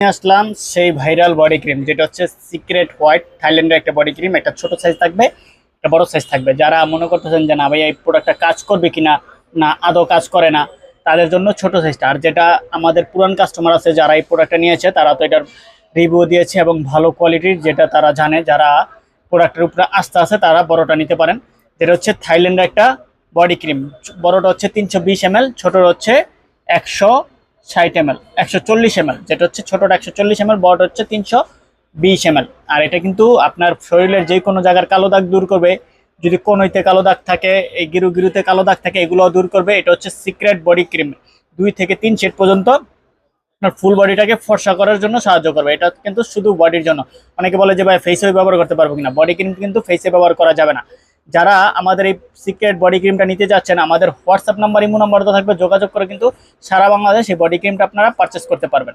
আসলাম সেই viral body cream, যেটা হচ্ছে সিক্রেট হোয়াইট থাইল্যান্ডের একটা বডি ক্রিম। একটা ছোট সাইজ থাকবে একটা বড় সাইজ থাকবে। যারা মনে করতেছেন যে, না ভাই, এই প্রোডাক্টটা কাজ করবে কিনা? না, আদৌ কাজ করে না। তাদের জন্য ছোট সাইজটা আর যেটা আমাদের পুরান কাস্টমার আছে, যারা এই প্রোডাক্টটা নিয়েছে, তারা তো এটার রিভিউ দিয়েছে এবং ভালো কোয়ালিটির যেটা তারা জানে, যারা প্রোডাক্টের উপরে আস্থা আছে, তারা বড়টা নিতে পারেন। যেটা হচ্ছে থাইল্যান্ডের একটা বডি ক্রিম। বড়টা হচ্ছে তিনশো বিশ এম এল ছোটোর হচ্ছে একশো ষাট এম এল একশো চল্লিশ এম যেটা হচ্ছে ছোটোটা একশো চল্লিশ এম এল বড়টা হচ্ছে তিনশো বিশ এম আর এটা কিন্তু আপনার শরীরের যে কোনো জায়গার কালো দাগ দূর করবে। যদি কোনোইতে কালো দাগ থাকে, এই গিরু গিরুতে কালো দাগ থাকে, এগুলোও দূর করবে। এটা হচ্ছে সিক্রেট বডি ক্রিম। দুই থেকে তিন শেড পর্যন্ত আপনার ফুল বডিটাকে ফর্সা করার জন্য সাহায্য করবে। এটা কিন্তু শুধু বডির জন্য। অনেকে বলে যে, ভাই ফেসে ব্যবহার করতে পারব কিনা? বডি ক্রিম কিন্তু ফেসে ব্যবহার করা যাবে না। যারা আমাদের এই সিক্রেট বডি ক্রিমটা নিতে যাচ্ছেন, আমাদের হোয়াটসঅ্যাপ নাম্বার ইমো নাম্বার তো থাকবে, যোগাযোগ করে কিন্তু সারা বাংলাদেশ এই বডি ক্রিমটা আপনারা পারচেস করতে পারবেন।